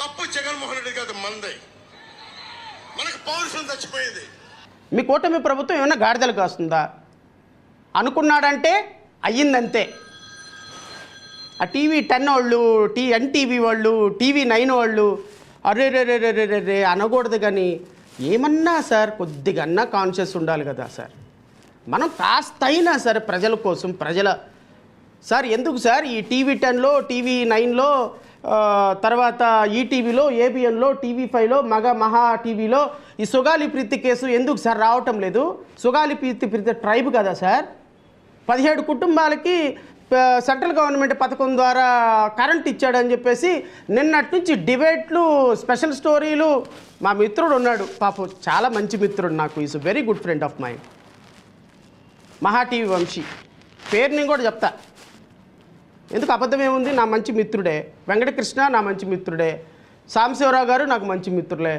తప్పు జగన్మోహన్ రెడ్డి కాదు మందే. మనకు పౌరుషం చచ్చిపోయింది. మీ కూటమి ప్రభుత్వం ఏమైనా గాడిదలు కాస్తుందా? అనుకున్నాడంటే అయ్యిందంతే. ఆ టీవీ టెన్ వాళ్ళు టీ ఎన్టీవీ వాళ్ళు టీవీ నైన్ వాళ్ళు అరే రే రే రే రే రే అనకూడదు కానీ ఏమన్నా సార్ కొద్దిగన్నా కాన్షియస్ ఉండాలి కదా సార్. మనం కాస్త అయినా సరే ప్రజల కోసం ప్రజల సార్ ఎందుకు సార్? ఈ టీవీ టెన్లో టీవీ నైన్లో తర్వాత ఈటీవీలో ఏబిఎన్లో టీవీ ఫైవ్లో మగ మహా టీవీలో ఈ సుగాలి ప్రీతి కేసు ఎందుకు సార్ రావటం లేదు? సుగాలి ప్రీతి ప్రీతి ట్రైబ్ కదా సార్? పదిహేడు కుటుంబాలకి సెంట్రల్ గవర్నమెంట్ పథకం ద్వారా కరెంట్ ఇచ్చాడని చెప్పేసి నిన్నటి నుంచి డిబేట్లు స్పెషల్ స్టోరీలు. మా మిత్రుడు ఉన్నాడు. పాపం చాలా మంచి మిత్రుడు నాకు. Is very good friend of mind Maha TV Vamsi. పేరు నేను కూడా చెప్తా. ఎందుకు అబద్ధం ఏముంది నా మంచి మిత్రుడే. వెంకటకృష్ణ నా మంచి మిత్రుడే. సాంబశివరావు గారు నాకు మంచి మిత్రులే.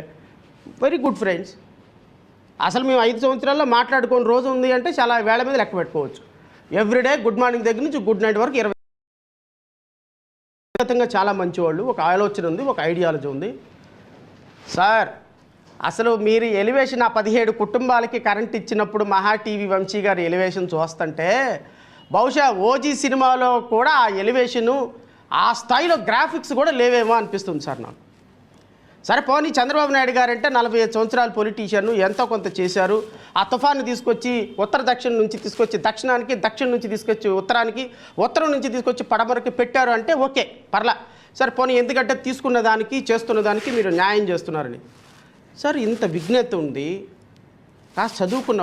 వెరీ గుడ్ ఫ్రెండ్స్ అసలు మేము ఐదు సంవత్సరాల్లో మాట్లాడుకొని రోజు ఉంది అంటే చాలా వేళ మీద లెక్క పెట్టుకోవచ్చు. ఎవ్రీడే గుడ్ మార్నింగ్ దగ్గర నుంచి గుడ్ నైట్ వరకు ఇరవై వ్యక్తిగతంగా చాలా మంచివాళ్ళు. ఒక ఆలోచన ఉంది ఒక ఐడియాలజీ ఉంది. సార్ అసలు మీరు ఎలివేషన్ ఆ పదిహేడు కుటుంబాలకి కరెంట్ ఇచ్చినప్పుడు మహా టీవీ వంశీ గారి ఎలివేషన్ చూస్తుంటే బహుశా ఓజీ సినిమాలో కూడా ఆ ఎలివేషను ఆ స్థాయిలో గ్రాఫిక్స్ కూడా లేవేమో అనిపిస్తుంది సార్ నాకు. సరే పోనీ చంద్రబాబు నాయుడు గారంటే నలభై ఐదు సంవత్సరాల పొలిటీషియన్ను ఎంతో కొంత చేశారు. ఆ తుఫాను తీసుకొచ్చి ఉత్తర దక్షిణ నుంచి తీసుకొచ్చి దక్షిణానికి దక్షిణ నుంచి తీసుకొచ్చి ఉత్తరానికి ఉత్తరం నుంచి తీసుకొచ్చి పడమరకి పెట్టారు అంటే ఓకే పర్లా. సరే పోనీ ఎందుకంటే తీసుకున్న దానికి చేస్తున్న దానికి మీరు న్యాయం చేస్తున్నారని. సార్ ఇంత విఘ్నత ఉంది. కాస్త చదువుకున్న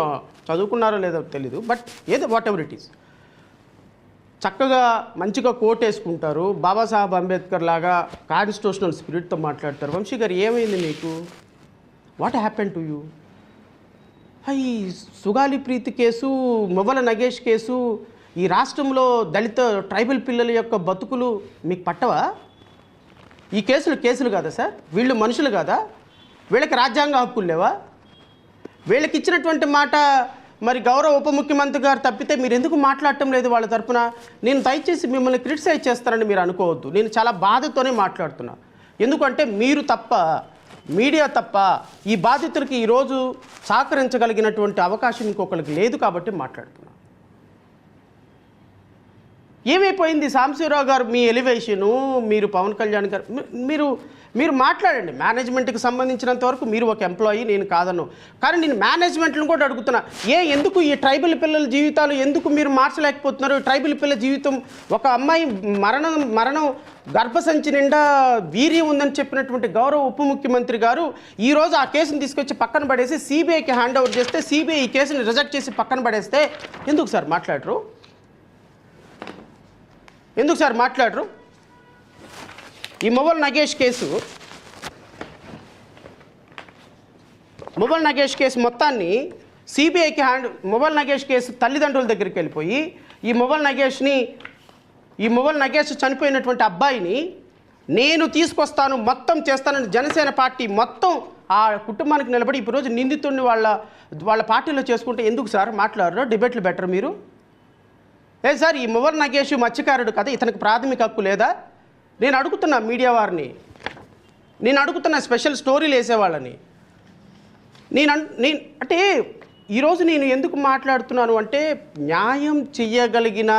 చదువుకున్నారో లేదో తెలీదు బట్ ఏదో వాట్ ఎవర్ ఇట్ ఈస్. చక్కగా మంచిగా కోట్ వేసుకుంటారు. బాబాసాహెబ్ అంబేద్కర్ లాగా కాన్స్టిట్యూషనల్ స్పిరిట్తో మాట్లాడతారు. వంశీ గారు ఏమైంది మీకు? What happen to you high Sugali Preethi case Movvala Nagesh case ఈ రాష్ట్రంలో దళిత ట్రైబల్ పిల్లల యొక్క బతుకులు మీకు పట్టవా? ఈ కేసులు కేసులు కాదా సార్? వీళ్ళు మనుషులు కాదా? వీళ్ళకి రాజ్యాంగ హక్కులు లేవా? వీళ్ళకి ఇచ్చినటువంటి మాట మరి గౌరవ ఉప ముఖ్యమంత్రి గారు తప్పితే మీరు ఎందుకు మాట్లాడటం లేదు వాళ్ళ తరపున? నేను దయచేసి మిమ్మల్ని క్రిటిసైజ్ చేస్తానని మీరు అనుకోవద్దు. నేను చాలా బాధతోనే మాట్లాడుతున్నా. ఎందుకంటే మీరు తప్ప మీడియా తప్ప ఈ బాధితులకి ఈరోజు సహకరించగలిగినటువంటి అవకాశం ఇంకొకరికి లేదు కాబట్టి మాట్లాడుతున్నా. ఏమైపోయింది? సాంబశివరావు గారు మీ ఎలివేషను మీరు పవన్ కళ్యాణ్ గారు మీరు మీరు మాట్లాడండి. మేనేజ్మెంట్కి సంబంధించినంత వరకు మీరు ఒక ఎంప్లాయీ నేను కాదను కానీ నేను మేనేజ్మెంట్లను కూడా అడుగుతున్నా. ఏ ఎందుకు ఈ ట్రైబల్ పిల్లల జీవితాలు ఎందుకు మీరు మార్చలేకపోతున్నారు? ట్రైబల్ పిల్లల జీవితం ఒక అమ్మాయి మరణం మరణం గర్భసంచి నిండా వీర్యం ఉందని చెప్పినటువంటి గౌరవ ఉప ముఖ్యమంత్రి గారు ఈరోజు ఆ కేసుని తీసుకొచ్చి పక్కన పడేసి సిబిఐకి హ్యాండ్ ఓవర్ చేస్తే సిబిఐ ఈ కేసుని రిజెక్ట్ చేసి పక్కన పడేస్తే ఎందుకు సార్ మాట్లాడరు? ఎందుకు సార్ మాట్లాడరు? ఈ mobile Nagesh case mobile Nagesh case మొత్తాన్ని సిబిఐకి హ్యాండ్ మొబైల్ నగేష్ కేసు తల్లిదండ్రుల దగ్గరికి వెళ్ళిపోయి ఈ మొబైల్ నగేష్ని ఈ మొబైల్ నగేష్ చనిపోయినటువంటి అబ్బాయిని నేను తీసుకొస్తాను మొత్తం చేస్తానని జనసేన పార్టీ మొత్తం ఆ కుటుంబానికి నిలబడి ఇప్పుడు రోజు నిందితుడిని వాళ్ళ వాళ్ళ పార్టీలో చేసుకుంటే ఎందుకు సార్ మాట్లాడరు? డిబేట్లు బెటర్ మీరు? ఏ సార్ ఈ మువర్ నగేష్ మత్స్యకారుడు కదా ఇతనికి ప్రాథమిక హక్కు లేదా? నేను అడుగుతున్నా మీడియా వారిని నేను అడుగుతున్నా స్పెషల్ స్టోరీలు వేసేవాళ్ళని నేను అన్- నేను అంటే ఈరోజు నేను ఎందుకు మాట్లాడుతున్నాను అంటే న్యాయం చెయ్యగలిగిన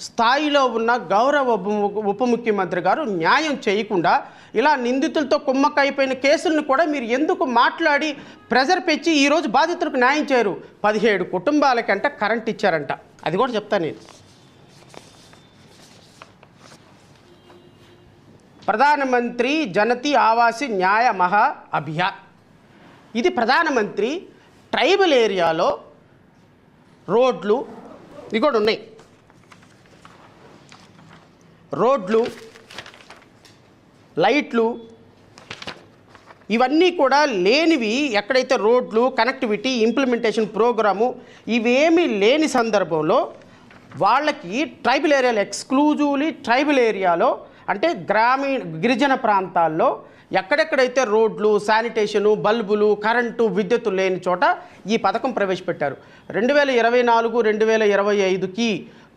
స్థాయిలో ఉన్న గౌరవ ఉప ఉప ముఖ్యమంత్రి గారు న్యాయం చేయకుండా ఇలా నిందితులతో కుమ్మక్కైపోయిన కేసులను కూడా మీరు ఎందుకు మాట్లాడి ప్రెజర్ పెంచి ఈరోజు బాధితులకు న్యాయం చేయరు? పదిహేడు కుటుంబాలకంట కరెంట్ ఇచ్చారంట. అది కూడా చెప్తాను నేను. ప్రధానమంత్రి జనతి ఆవాసి న్యాయ మహా అభియాన్ ఇది ప్రధానమంత్రి ట్రైబల్ ఏరియాలో రోడ్లు ఇవి కూడా ఉన్నాయి రోడ్లు లైట్లు ఇవన్నీ కూడా లేనివి ఎక్కడైతే రోడ్లు కనెక్టివిటీ ఇంప్లిమెంటేషన్ ప్రోగ్రాము ఇవేమీ లేని సందర్భంలో వాళ్ళకి ట్రైబల్ ఏరియాలో ఎక్స్క్లూజివ్లీ ట్రైబల్ ఏరియాలో అంటే గ్రామీణ గిరిజన ప్రాంతాల్లో ఎక్కడెక్కడైతే రోడ్లు శానిటేషను బల్బులు కరెంటు విద్యుత్తు లేని చోట ఈ పథకం ప్రవేశపెట్టారు. రెండు వేల ఇరవై నాలుగు రెండు వేల ఇరవై ఐదుకి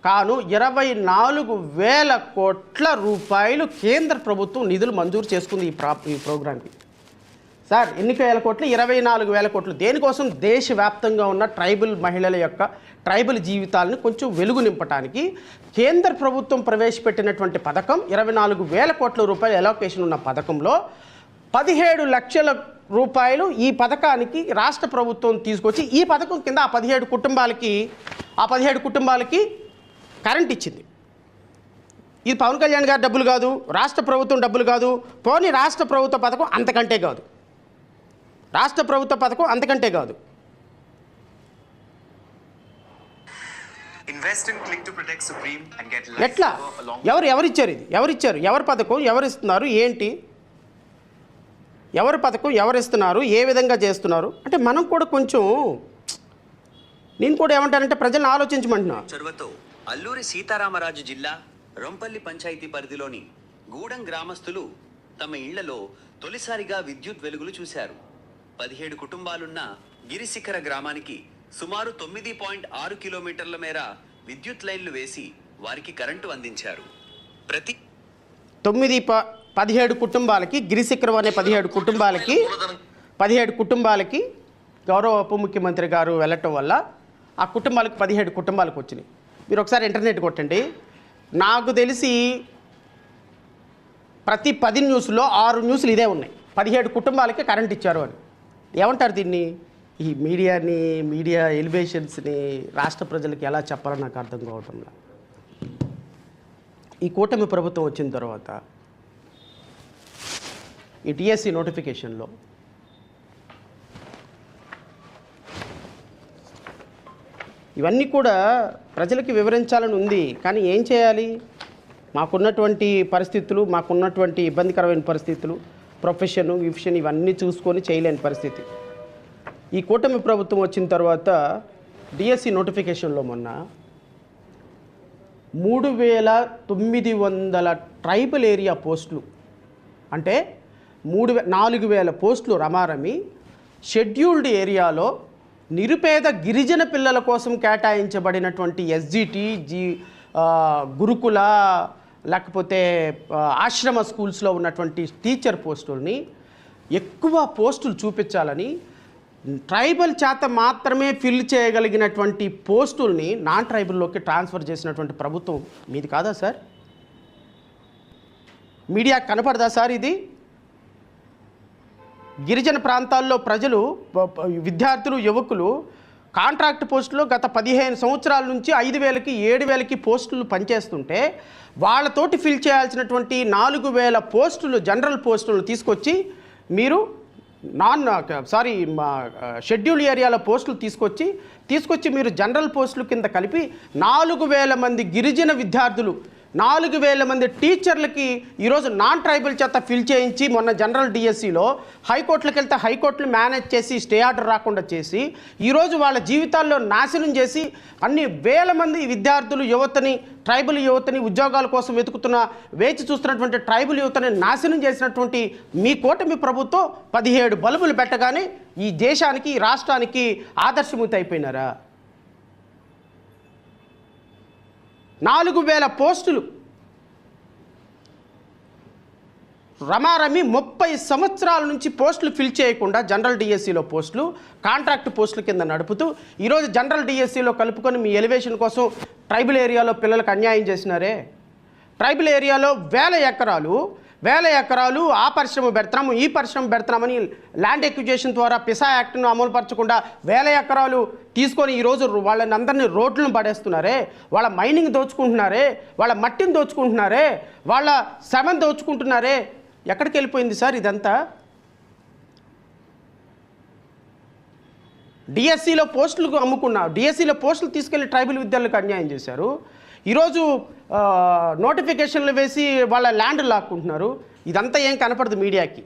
కాను ఇరవై నాలుగు వేల కోట్ల రూపాయలు కేంద్ర ప్రభుత్వం నిధులు మంజూరు చేసుకుంది ఈ ప్రా ఈ ప్రోగ్రాంకి. సార్ ఎన్నిక వేల కోట్లు? ఇరవై నాలుగు వేల కోట్లు. దేనికోసం దేశవ్యాప్తంగా ఉన్న ట్రైబల్ మహిళల యొక్క ట్రైబల్ జీవితాలను కొంచెం వెలుగు నింపడానికి కేంద్ర ప్రభుత్వం ప్రవేశపెట్టినటువంటి పథకం ఇరవై నాలుగు వేల కోట్ల రూపాయల ఎలోకేషన్ ఉన్న పథకంలో పదిహేడు లక్షల రూపాయలు ఈ పథకానికి రాష్ట్ర ప్రభుత్వం తీసుకొచ్చి ఈ పథకం కింద ఆ పదిహేడు కుటుంబాలకి ఆ పదిహేడు కుటుంబాలకి కరెంట్ ఇచ్చింది. ఇది పవన్ కళ్యాణ్ గారి డబ్బులు కాదు రాష్ట్ర ప్రభుత్వం డబ్బులు కాదు పోనీ రాష్ట్ర ప్రభుత్వ పథకం అంతకంటే కాదు. రాష్ట్ర ప్రభుత్వ పథకం అంతకంటే కాదు. ఎట్లా? ఎవరు ఎవరిచ్చారు ఇది? ఎవరిచ్చారు? ఎవరి పథకం? ఎవరు ఇస్తున్నారు ఏంటి? ఎవరి పథకం? ఎవరు ఇస్తున్నారు ఏ విధంగా చేస్తున్నారు? అంటే మనం కూడా కొంచెం నేను కూడా ఏమంటానంటే ప్రజలను ఆలోచించమంటున్నా. చొరవతో అల్లూరి సీతారామరాజు జిల్లా రొంపల్లి పంచాయతీ పరిధిలోని గూడెం గ్రామస్తులు తమ ఇళ్ళలో తొలిసారిగా విద్యుత్ వెలుగులు చూశారు. పదిహేడు కుటుంబాలున్న గిరిశిఖర గ్రామానికి సుమారు తొమ్మిది పాయింట్ ఆరు కిలోమీటర్ల మేర విద్యుత్ లైన్లు వేసి వారికి కరెంటు అందించారు. ప్రతి తొమ్మిది ప పదిహేడు కుటుంబాలకి గిరిశిఖరం అనే పదిహేడు కుటుంబాలకి పదిహేడు కుటుంబాలకి గౌరవ ఉప ముఖ్యమంత్రి గారు వెళ్ళటం వల్ల ఆ కుటుంబాలకు పదిహేడు కుటుంబాలకు వచ్చినాయి. మీరు ఒకసారి ఇంటర్నెట్ కొట్టండి. నాకు తెలిసి ప్రతి పది న్యూస్లో ఆరు న్యూస్లు ఇదే ఉన్నాయి. పదిహేడు కుటుంబాలకి కరెంట్ ఇచ్చారు అని. ఏమంటారు దీన్ని? ఈ మీడియాని మీడియా ఎలివేషన్స్ని రాష్ట్ర ప్రజలకు ఎలా చెప్పాలో నాకు అర్థం కావటంలా? ఈ కూటమి ప్రభుత్వం వచ్చిన తర్వాత ఈ టీఎస్సీ నోటిఫికేషన్లో ఇవన్నీ కూడా ప్రజలకి వివరించాలని ఉంది. కానీ ఏం చేయాలి? మాకున్నటువంటి పరిస్థితులు మాకున్నటువంటి ఇబ్బందికరమైన పరిస్థితులు ప్రొఫెషన్ విఫెషన్ ఇవన్నీ చూసుకొని చేయలేని పరిస్థితి. ఈ కూటమి ప్రభుత్వం వచ్చిన తర్వాత డిఎస్సి నోటిఫికేషన్లో మొన్న మూడు వేల తొమ్మిది వందల ట్రైబల్ ఏరియా పోస్టులు అంటే మూడు వే నాలుగు వేల పోస్టులు రమారమి షెడ్యూల్డ్ ఏరియాలో నిరుపేద గిరిజన పిల్లల కోసం కేటాయించబడినటువంటి ఎస్జిటి జీ గురుకుల లేకపోతే ఆశ్రమ స్కూల్స్లో ఉన్నటువంటి టీచర్ పోస్టుల్ని ఎక్కువ పోస్టులు చూపించాలని ట్రైబల్ చేత మాత్రమే ఫిల్ చేయగలిగినటువంటి పోస్టుల్ని నాన్ ట్రైబల్లోకి ట్రాన్స్ఫర్ చేసినటువంటి ప్రభుత్వం మీది కాదా సార్? మీడియా కనపడదా సార్ ఇది? గిరిజన ప్రాంతాల్లో ప్రజలు విద్యార్థులు యువకులు కాంట్రాక్ట్ పోస్టులు గత పదిహేను సంవత్సరాల నుంచి ఐదు వేలకి ఏడు వేలకి పోస్టులు పనిచేస్తుంటే వాళ్ళతోటి ఫిల్ చేయాల్సినటువంటి నాలుగు వేల పోస్టులు జనరల్ పోస్టులు తీసుకొచ్చి మీరు నాన్ సారీ మా షెడ్యూల్ ఏరియాలో పోస్టులు తీసుకొచ్చి తీసుకొచ్చి మీరు జనరల్ పోస్టులు కింద కలిపి నాలుగు వేల మంది గిరిజన విద్యార్థులు నాలుగు వేల మంది టీచర్లకి ఈరోజు నాన్ ట్రైబల్ చేత ఫిల్ చేయించి మొన్న జనరల్ డిఎస్సిలో హైకోర్టులకు వెళ్తే హైకోర్టులు మేనేజ్ చేసి స్టే ఆర్డర్ రాకుండా చేసి ఈరోజు వాళ్ళ జీవితాల్లో నాశనం చేసి అన్ని వేల మంది విద్యార్థులు యువతని ట్రైబల్ యువతని ఉద్యోగాల కోసం వెతుకుతున్న వేచి చూస్తున్నటువంటి ట్రైబల్ యువతని నాశనం చేసినటువంటి మీ కూటమి ప్రభుత్వం పదిహేడు బల్బులు పెట్టగానే ఈ దేశానికి ఈ రాష్ట్రానికి ఆదర్శమూర్తి అయిపోయినారా? నాలుగు వేల పోస్టులు. రమారమి ముప్పై సంవత్సరాల నుంచి పోస్టులు ఫిల్ చేయకుండా జనరల్ డిఎస్సిలో పోస్టులు కాంట్రాక్ట్ పోస్టుల కింద నడుపుతూ ఈరోజు జనరల్ డిఎస్సిలో కలుపుకొని మీ ఎలివేషన్ కోసం ట్రైబల్ ఏరియాలో పిల్లలకు అన్యాయం చేసినారే? ట్రైబల్ ఏరియాలో వేల ఎకరాలు వేల ఎకరాలు ఆ పరిశ్రమ పెడతాము ఈ పరిశ్రమ పెడతామని ల్యాండ్ ఎక్విజేషన్ ద్వారా పిసా యాక్ట్ను అమలుపరచకుండా వేల ఎకరాలు తీసుకొని ఈరోజు వాళ్ళని అందరినీ రోడ్లను పడేస్తున్నారే వాళ్ళ మైనింగ్ దోచుకుంటున్నారే వాళ్ళ మట్టిని దోచుకుంటున్నారే వాళ్ళ శ్రమను దోచుకుంటున్నారే. ఎక్కడికి వెళ్ళిపోయింది సార్ ఇదంతా? డిఎస్సిలో పోస్టులు అమ్ముకున్నా డిఎస్సిలో పోస్టులు తీసుకెళ్ళి ట్రైబల్ విద్యార్థులకు అన్యాయం చేశారు. ఈరోజు నోటిఫికేషన్లు వేసి వాళ్ళ ల్యాండ్ లాక్కుంటున్నారు. ఇదంతా ఏం కనపడదు మీడియాకి.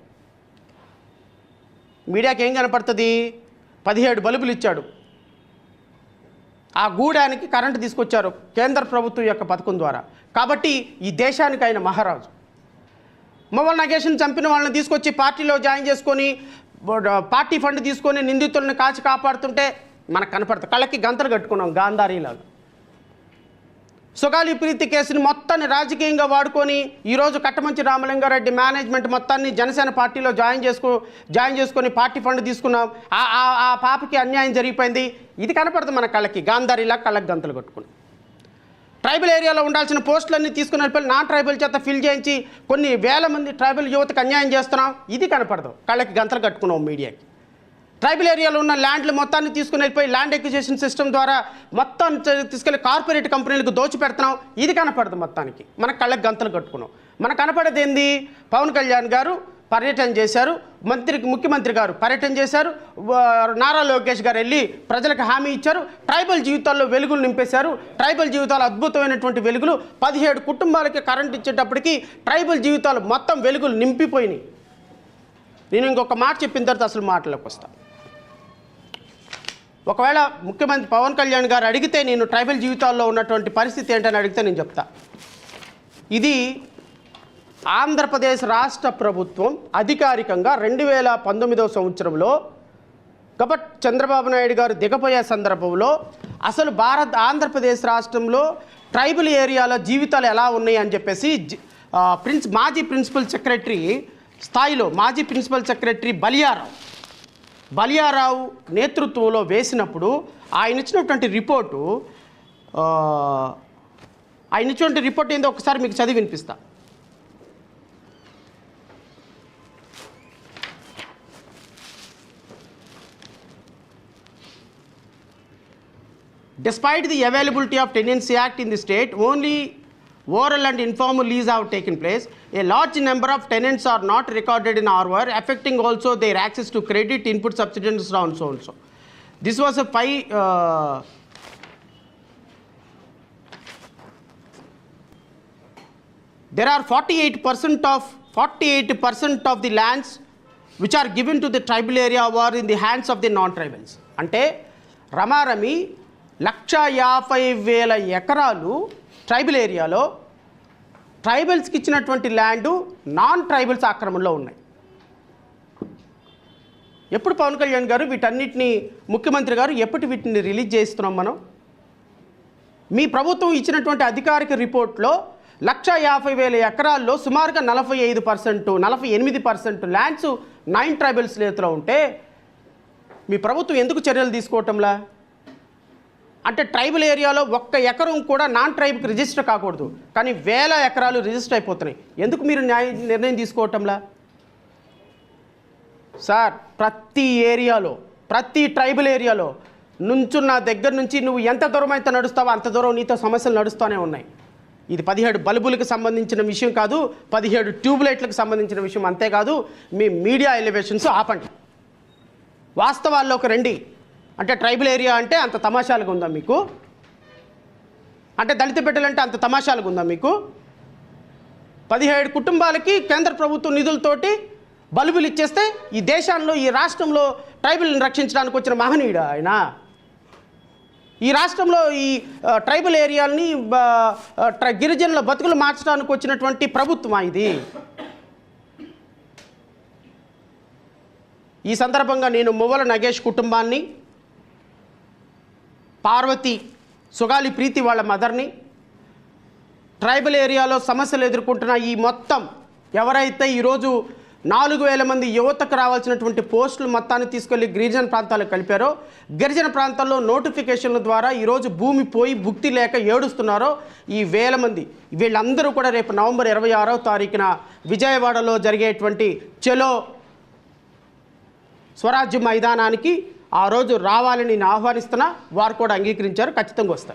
మీడియాకి ఏం కనపడుతుంది? పదిహేడు బల్బులు ఇచ్చాడు. ఆ గూడానికి కరెంటు తీసుకొచ్చారు కేంద్ర ప్రభుత్వం యొక్క పథకం ద్వారా. కాబట్టి ఈ దేశానికి ఆయన మహారాజు. మొబైల్ నగేషన్ చంపిన వాళ్ళని తీసుకొచ్చి పార్టీలో జాయిన్ చేసుకొని పార్టీ ఫండ్ తీసుకొని నిందితులను కాచి కాపాడుతుంటే మనకు కనపడుతుంది కళ్ళకి గంతలు కట్టుకున్నాం గాంధారీలాగా. సుగాలి ప్రీతి కేసుని మొత్తాన్ని రాజకీయంగా వాడుకొని ఈరోజు కట్టమంచి రామలింగారెడ్డి మేనేజ్మెంట్ మొత్తాన్ని జనసేన పార్టీలో జాయిన్ చేసుకో జాయిన్ చేసుకొని పార్టీ ఫండ్ తీసుకున్నాం. ఆ ఆ- పాపకి అన్యాయం జరిగిపోయింది. ఇది కనపడదు మన కళ్ళకి. గాంధారిలా కళ్ళకి గంతలు కొట్టుకుని. ట్రైబల్ ఏరియాలో ఉండాల్సిన పోస్టులన్నీ తీసుకుని వెళ్ళిపోయి నాన్ ట్రైబల్ చేత ఫిల్ చేయించి కొన్ని వేల మంది ట్రైబల్ యువతకు అన్యాయం చేస్తున్నాం. ఇది కనపడదు. కళ్ళకి గంతలు కట్టుకున్నాం మీడియాకి. ట్రైబల్ ఏరియాలో ఉన్న ల్యాండ్లు మొత్తాన్ని తీసుకుని వెళ్ళిపోయి ల్యాండ్ ఎక్విజిషన్ సిస్టమ్ ద్వారా మొత్తం తీసుకెళ్ళి కార్పొరేట్ కంపెనీలకు దోచి పెడుతున్నాం ఇది కనపడదు మొత్తానికి. మన కళ్ళకి గంతలు కట్టుకున్నాం. మనకు కనపడేది ఏంది? పవన్ కళ్యాణ్ గారు పర్యటన చేశారు. మంత్రికి ముఖ్యమంత్రి గారు పర్యటన చేశారు. నారా లోకేష్ గారు వెళ్ళి ప్రజలకు హామీ ఇచ్చారు. ట్రైబల్ జీవితాల్లో వెలుగులు నింపేశారు. ట్రైబల్ జీవితాలు అద్భుతమైనటువంటి వెలుగులు. పదిహేడు కుటుంబాలకి కరెంట్ ఇచ్చేటప్పటికి ట్రైబల్ జీవితాలు మొత్తం వెలుగులు నింపిపోయినాయి. నేను ఇంకొక మాట చెప్పిన తర్వాత అసలు మాటలోకి వస్తాను ఒకవేళ ముఖ్యమంత్రి పవన్ కళ్యాణ్ గారు అడిగితే నేను ట్రైబల్ జీవితాల్లో ఉన్నటువంటి పరిస్థితి ఏంటని అడిగితే నేను చెప్తా. ఇది ఆంధ్రప్రదేశ్ రాష్ట్ర ప్రభుత్వం అధికారికంగా రెండు వేల పంతొమ్మిదవ సంవత్సరంలో గబట్ చంద్రబాబు నాయుడు గారు దిగపోయే సందర్భంలో అసలు భారత్ ఆంధ్రప్రదేశ్ రాష్ట్రంలో ట్రైబల్ ఏరియాలో జీవితాలు ఎలా ఉన్నాయి అని చెప్పేసి ప్రిన్స్ మాజీ ప్రిన్సిపల్ సెక్రటరీ స్థాయిలో మాజీ ప్రిన్సిపల్ సెక్రటరీ బలియారావు బలియారావు నేతృత్వంలో వేసినప్పుడు ఆయన ఇచ్చినటువంటి రిపోర్టు ఆయన ఇచ్చినటువంటి రిపోర్ట్ ఏందో ఒకసారి మీకు చదివి వినిపిస్తా. Despite the availability of Tenancy Act in the state, only oral and informal lease have taken place. A large number of tenants are not recorded in ROR, affecting also their access to credit, input subsidy, and so on, so on, so. This was a five. Uh, there are 48% of 48% of the lands which are given to the tribal area were in the hands of the non-tribals. అంటే రమారమి లక్ష యాభై వేల ఎకరాలు tribal ఏరియాలో ట్రైబల్స్కి ఇచ్చినటువంటి land non tribals ఆక్రమణలో ఉన్నాయి. ఎప్పుడు పవన్ కళ్యాణ్ గారు వీటన్నిటిని ముఖ్యమంత్రి గారు ఎప్పుడు వీటిని రిలీజ్ చేస్తున్నాం మనం? మీ ప్రభుత్వం ఇచ్చినటువంటి అధికారిక రిపోర్ట్లో లక్ష యాభై వేల ఎకరాల్లో సుమారుగా నలభై ఐదు పర్సెంట్ నలభై ఎనిమిది పర్సెంట్ ల్యాండ్స్ నైన్ ట్రైబల్స్ చేతిలో ఉంటే మీ ప్రభుత్వం ఎందుకు చర్యలు తీసుకోవటంలా? అంటే ట్రైబల్ ఏరియాలో ఒక్క ఎకరం కూడా నాన్ ట్రైబ్కి రిజిస్టర్ కాకూడదు. కానీ వేల ఎకరాలు రిజిస్టర్ అయిపోతున్నాయి. ఎందుకు మీరు న్యాయ నిర్ణయం తీసుకోవటంలా? సార్ ప్రతి ఏరియాలో ప్రతి ట్రైబల్ ఏరియాలో నుంచున్న దగ్గర నుంచి నువ్వు ఎంత దూరం అయితే నడుస్తావో అంత దూరం నీతో సమస్యలు నడుస్తూనే ఉన్నాయి. ఇది పదిహేడు బల్బులకు సంబంధించిన విషయం కాదు పదిహేడు ట్యూబ్లైట్లకు సంబంధించిన విషయం అంతేకాదు మీ మీడియా ఎలివేషన్స్ ఆపండి. వాస్తవాల్లోకి రండి. అంటే ట్రైబల్ ఏరియా అంటే అంత తమాషాలుగా ఉందా మీకు? అంటే దళిత బిడ్డలంటే అంత తమాషాలుగా ఉందా మీకు? పదిహేడు కుటుంబాలకి కేంద్ర ప్రభుత్వం నిధులతోటి బల్బులు ఇచ్చేస్తే ఈ దేశంలో ఈ రాష్ట్రంలో ట్రైబల్ని రక్షించడానికి వచ్చిన మహనీయుడు ఆయన? ఈ రాష్ట్రంలో ఈ ట్రైబల్ ఏరియాలని ట్రై- గిరిజనుల బతుకులు మార్చడానికి వచ్చినటువంటి ప్రభుత్వం ఇది? ఈ సందర్భంగా నేను మువ్వల నగేష్ కుటుంబాన్ని పార్వతి సుగాలి ప్రీతి వాళ్ళ మదర్ని ట్రైబల్ ఏరియాలో సమస్యలు ఎదుర్కొంటున్న ఈ మొత్తం ఎవరైతే ఈరోజు నాలుగు వేల మంది యువతకు రావాల్సినటువంటి పోస్టులు మొత్తాన్ని తీసుకెళ్ళి గిరిజన ప్రాంతాలకు కలిపారో గిరిజన ప్రాంతాల్లో నోటిఫికేషన్ల ద్వారా ఈరోజు భూమి పోయి భుక్తి లేక ఏడుస్తున్నారో ఈ వేల మంది. వీళ్ళందరూ కూడా రేపు నవంబర్ ఇరవై ఆరో తారీఖున విజయవాడలో జరిగేటువంటి చెలో స్వరాజ్య మైదానానికి ఆ రోజు రావాలని నేను ఆహ్వానిస్తున్నా వారు కూడా అంగీకరించారు ఖచ్చితంగా వస్తారు.